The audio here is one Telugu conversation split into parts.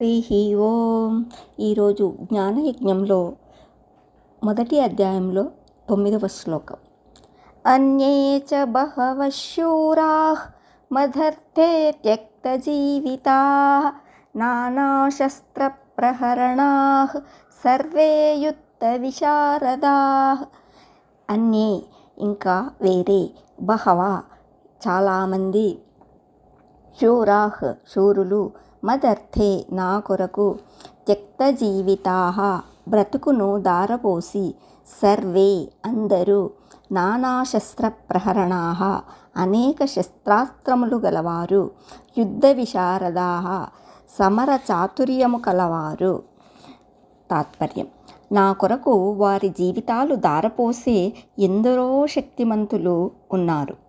హరి ఓం. ఈరోజు జ్ఞానయజ్ఞంలో మొదటి అధ్యాయంలో తొమ్మిదవ శ్లోకం. అన్యే చ బహవః శూరాः మదర్థే త్యక్తజీవితా నానాశస్త్రప్రహరణాः సర్వే యుద్ధవిశారదాः అన్యే ఇంకా వేరే బహవ చాలామంది శూరాహ్ శూరులు మదర్థే నా కొరకు త్యక్త జీవితా బ్రతుకును దారపోసి సర్వే అందరూ నానాశస్త్ర ప్రహరణా అనేక శస్త్రాస్త్రములు గలవారు యుద్ధ విశారదా సమర చాతుర్యము కలవారు. తాత్పర్యం. నా కొరకు వారి జీవితాలు దారపోసే ఎందరో శక్తిమంతులు ఉన్నారు.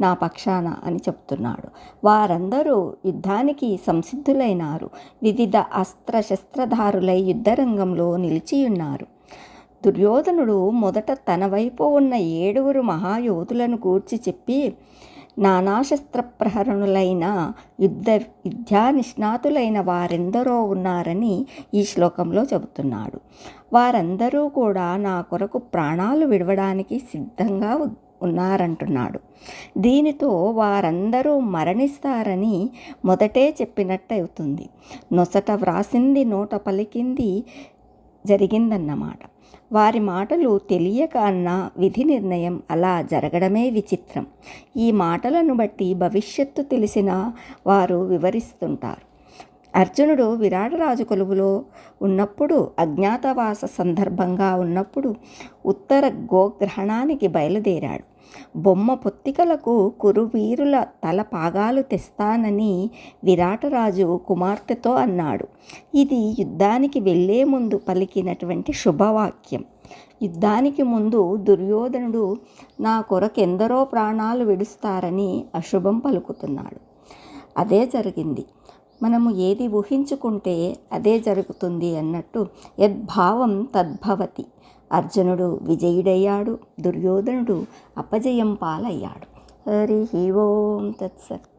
నా పక్షాన అని చెప్తున్నాడు. వారందరూ యుద్ధానికి సంసిద్ధులైనారు. వివిధ అస్త్ర శస్త్రధారులై యుద్ధరంగంలో నిలిచియున్నారు. దుర్యోధనుడు మొదట తన వైపు ఉన్న ఏడుగురు మహాయోధులను గూర్చి చెప్పి నానాశస్త్ర ప్రహరణులైన యుద్ధ విద్యా నిష్ణాతులైన వారెందరో ఉన్నారని ఈ శ్లోకంలో చెబుతున్నాడు. వారందరూ కూడా నా కొరకు ప్రాణాలు విడవడానికి సిద్ధంగా ఉన్నారంటున్నాడు. దీనితో వారందరూ మరణిస్తారని మొదటే చెప్పినట్టవుతుంది. నొసట వ్రాసింది నోట పలికింది జరిగిందన్నమాట. వారి మాటలు తెలియక అన్న విధి నిర్ణయం అలా జరగడమే విచిత్రం. ఈ మాటలను బట్టి భవిష్యత్తు తెలిసిన వారు వివరిస్తుంటారు. అర్జునుడు విరాటరాజు కొలువులో ఉన్నప్పుడు అజ్ఞాతవాస సందర్భంగా ఉన్నప్పుడు ఉత్తర గోగ్రహణానికి బయలుదేరాడు. బొమ్మ పొత్తికలకు కురువీరుల తల పాగాలు తెస్తానని విరాటరాజు కుమార్తెతో అన్నాడు. ఇది యుద్ధానికి వెళ్ళే ముందు పలికినటువంటి శుభవాక్యం. యుద్ధానికి ముందు దుర్యోధనుడు నా కొరకెందరో ప్రాణాలు విడుస్తారని అశుభం పలుకుతున్నాడు. అదే జరిగింది. మనము ఏది ఊహించుకుంటే అదే జరుగుతుంది అన్నట్టు యద్భావం తద్భవతి. అర్జునుడు విజయుడయ్యాడు దుర్యోధనుడు అపజయం పాలయ్యాడు. హరి ఓం తత్సత్.